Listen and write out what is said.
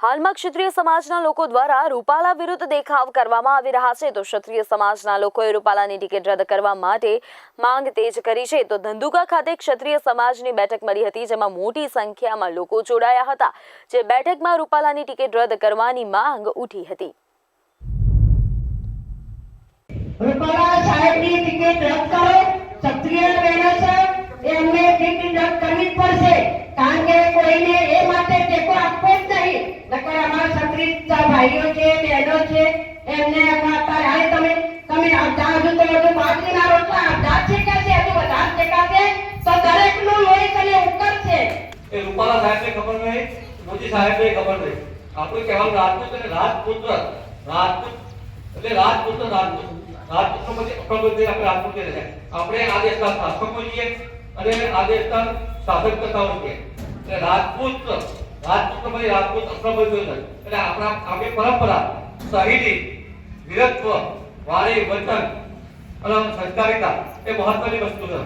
હાલમાં ક્ષત્રિય સમાજના લોકો દ્વારા રૂપાલા વિરુદ્ધ દેખાવ કરવામાં આવી રહ્યા છે. તો ક્ષત્રિય સમાજના લોકોએ રૂપાલાની ટિકિટ રદ કરવા માટે માંગ તેજ કરી છે. તો ધંધુકા ખાતે ક્ષત્રિય સમાજની બેઠક મળી હતી, જેમાં મોટી સંખ્યામાં લોકો જોડાયા હતા, જે બેઠકમાં રૂપાલાની ટિકિટ રદ કરવાની માંગ ઉઠી હતી. રૂપાલા સાહેબની ટિકિટ રદ કરો ક્ષત્રિય બહેનો છે એમને ટિકિટ રદ કરવી જ પડશે કારણ કે કોઈને એ માટે ટેકો આપવો જ નહીં નકર અમારા ક્ષત્રિય ભાઈઓ છે, બહેનો છે, એમને અત્યારે તમે તમે અડધા હજુ તો હજુ બાજરીના રોટલા અડધા શેકાશે હજુ વધારે શેકાશે તો દરેકનું લોહી તને છે. એ રૂપાલા સાહેબને ખબર નહીં, મોદી સાહેબને ખબર નહીં. આપણે કહેવાનું રાજપૂત અને રાજપુત્ર રાજપૂત. એટલે રાજપુત્ર રાજપૂત. રાજપૂતનો પછી અક્રમબંધી આપણે રાજપૂત રહે. આપણે આ દેશના શાસકો છીએ અને આ દેશના શાસક કરતાઓ છીએ એટલે રાજપૂત રાજપૂત પછી રાજપૂત છે એટલે આપણા આપણી પરંપરા શહીદી વીરત્વ વાણી, વચન અને સંસ્કારિતા એ મહત્વની વસ્તુ છે.